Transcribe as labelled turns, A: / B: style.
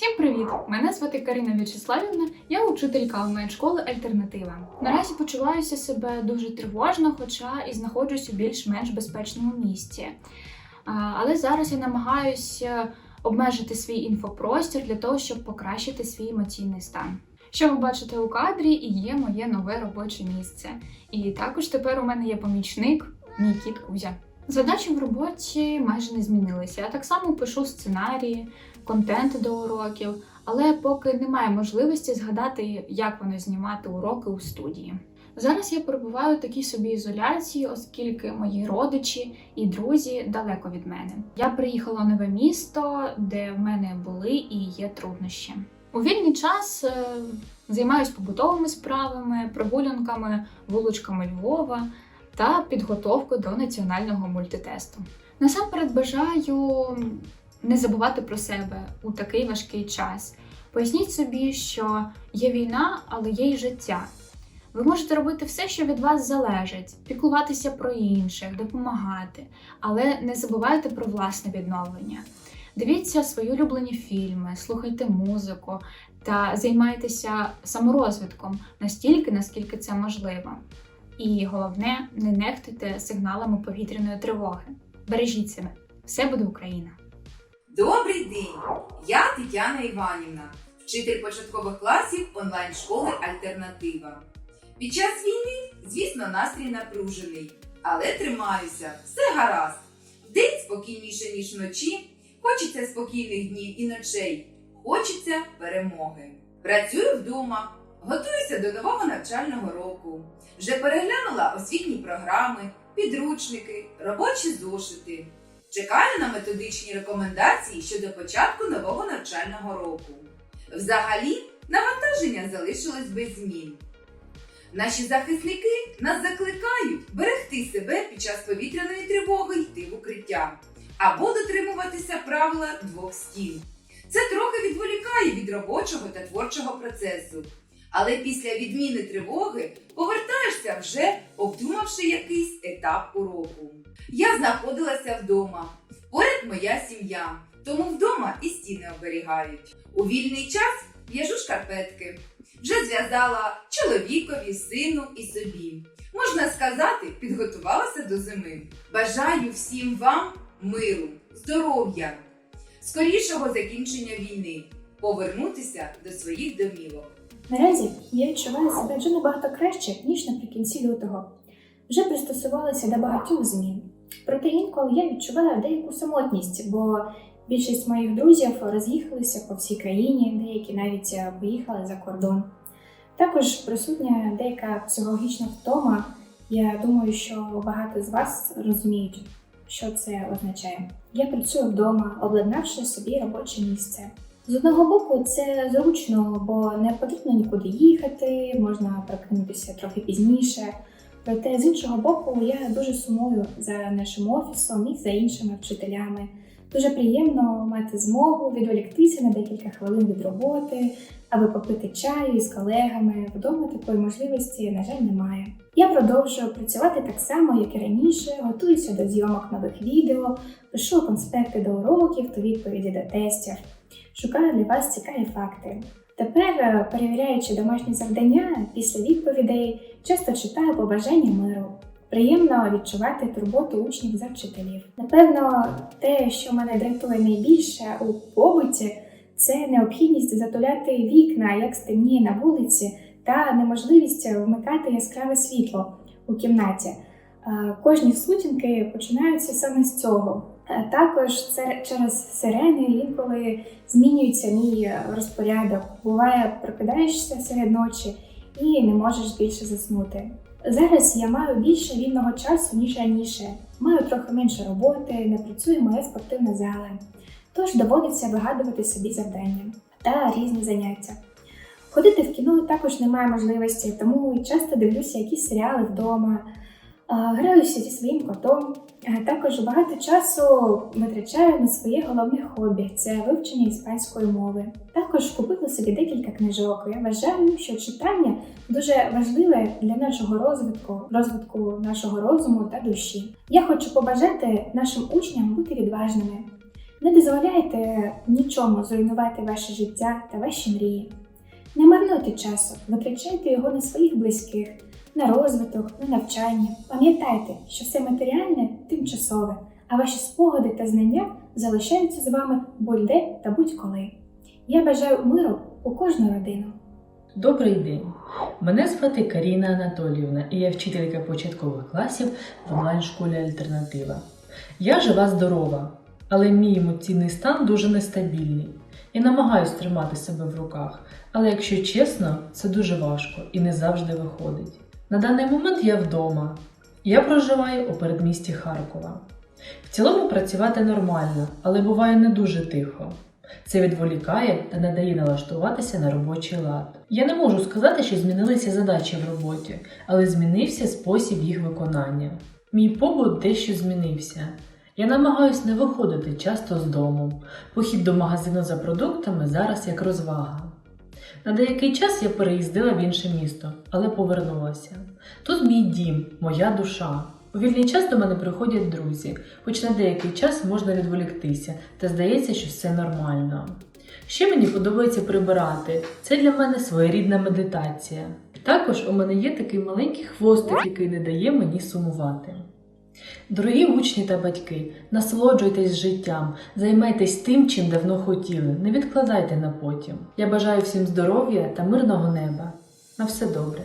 A: Всім привіт! Мене звати Карина В'ячеславівна, я учителька онлайн-школи Альтернатива. Наразі почуваюся себе дуже тривожно, хоча і знаходжусь у більш-менш безпечному місці. Але зараз я намагаюся обмежити свій інфопростір для того, щоб покращити свій емоційний стан. Що ви бачите у кадрі, і є моє нове робоче місце. І також тепер у мене є помічник, мій кіт Кузя. Задачі в роботі майже не змінилися. Я так само пишу сценарії, контент до уроків, але поки немає можливості згадати, як воно знімати уроки у студії. Зараз я перебуваю в такій собі ізоляції, оскільки мої родичі і друзі далеко від мене. Я приїхала в нове місто, де в мене були і є труднощі. У вільний час е, займаюся побутовими справами, прогулянками, вуличками Львова та підготовкою до національного мультитесту. Насамперед бажаю не забувати про себе у такий важкий час. Поясніть собі, що є війна, але є й життя. Ви можете робити все, що від вас залежить, піклуватися про інших, допомагати, але не забувайте про власне відновлення. Дивіться свої улюблені фільми, слухайте музику та займайтеся саморозвитком настільки, наскільки це можливо. І головне, не нехтуйте сигналами повітряної тривоги. Бережіть себе, все буде Україна!
B: Добрий день! Я Тетяна Іванівна, вчитель початкових класів онлайн-школи Альтернатива. Під час війни, звісно, настрій напружений, але тримаюся, все гаразд. День спокійніше, ніж вночі, хочеться спокійних днів і ночей, хочеться перемоги. Працюю вдома, готуюся до нового навчального року. Вже переглянула освітні програми, підручники, робочі зошити. Чекаю на методичні рекомендації щодо початку нового навчального року. Взагалі, навантаження залишилось без змін. Наші захисники нас закликають берегти себе під час повітряної тривоги йти в укриття або дотримуватися правила двох стін. Це трохи відволікає від робочого та творчого процесу. Але після відміни тривоги повертаєшся вже обдумавши якийсь етап уроку. Я знаходилася вдома. Поряд моя сім'я, тому вдома і стіни оберігають. У вільний час в'яжу шкарпетки. Вже зв'язала чоловікові, сину і собі. Можна сказати, підготувалася до зими. Бажаю всім вам миру, здоров'я, скорішого закінчення війни, повернутися до своїх домівок.
C: Наразі я відчуваю себе вже набагато краще, ніж наприкінці лютого. Вже пристосувалася до багатьох змін. Проте інколи я відчуваю деяку самотність, бо більшість моїх друзів роз'їхалися по всій країні, деякі навіть е, поїхали за кордон. Також присутня деяка психологічна втома. Я думаю, що багато з вас розуміють, що це означає. Я працюю вдома, обладнавши собі робоче місце. З одного боку, це зручно, бо не потрібно нікуди їхати, можна прокинутися трохи пізніше. Проте з іншого боку, я дуже сумую за нашим офісом і за іншими вчителями. Дуже приємно мати змогу відволіктися на декілька хвилин від роботи, аби попити чаю із колегами. Вдома такої можливості, на жаль, немає. Я продовжую працювати так само, як і раніше, готуюся до зйомок нових відео, пишу конспекти до уроків та відповіді до тестів. Шукаю для вас цікаві факти. Тепер, е, перевіряючи домашні завдання після відповідей, часто читаю побажання миру. Приємно відчувати турботу учнів за вчителів. Напевно, те, що мене дратує найбільше у побуті, це необхідність затуляти вікна, як стемніє на вулиці, та неможливість вмикати яскраве світло у кімнаті. Е, Кожні сутінки починаються саме з цього. Е, Також через сирени інколи змінюється мій е, розпорядок. Буває, прокидаєшся серед ночі і не можеш більше заснути. Зараз я маю більше вільного часу, ніж раніше. Маю трохи менше роботи, не працює моя спортивна зала. Тож доводиться вигадувати собі завдання та різні заняття. Ходити в кіно також немає можливості, тому часто дивлюся якісь серіали вдома, граюся зі своїм котом. Також багато часу витрачаю на своє головне хобі це вивчення іспанської мови. Також купила собі декілька книжок. Я вважаю, що читання дуже важливе для нашого розвитку, розвитку нашого розуму та душі. Я хочу побажати нашим учням бути відважними, Не дозволяйте нічому зруйнувати ваше життя та ваші мрії. Не марнуйте часу, витрачайте його на своїх близьких, на розвиток, на навчання. Пам'ятайте, що все матеріальне тимчасове, а ваші спогади та знання залишаються з вами будь-де та будь-коли. Я бажаю миру у кожну родину.
D: Добрий день! Мене звати Каріна Анатоліївна і я вчителька початкових класів в онлайн-школі Альтернатива. Я жива здорова, але мій емоційний стан дуже нестабільний. Я намагаюся тримати себе в руках, але якщо чесно, це дуже важко і не завжди виходить. На даний момент я вдома. Я проживаю у передмісті Харкова. В цілому працювати нормально, але буває не дуже тихо. Це відволікає та не дає налаштуватися на робочий лад. Я не можу сказати, що змінилися задачі в роботі, але змінився спосіб їх виконання. Мій побут дещо змінився. Я намагаюсь не виходити часто з дому. Похід до магазину за продуктами зараз як розвага. На деякий час я переїздила в інше місто, але повернулася. Тут мій дім, моя душа. У вільний час до мене приходять друзі, хоч на деякий час можна відволіктися, та здається, що все нормально. Ще мені подобається прибирати. Це для мене своєрідна медитація. Також у мене є такий маленький хвостик, який не дає мені сумувати. Дорогі учні та батьки, насолоджуйтесь життям, займайтесь тим, чим давно хотіли, не відкладайте на потім. Я бажаю всім здоров'я та мирного неба. На все добре.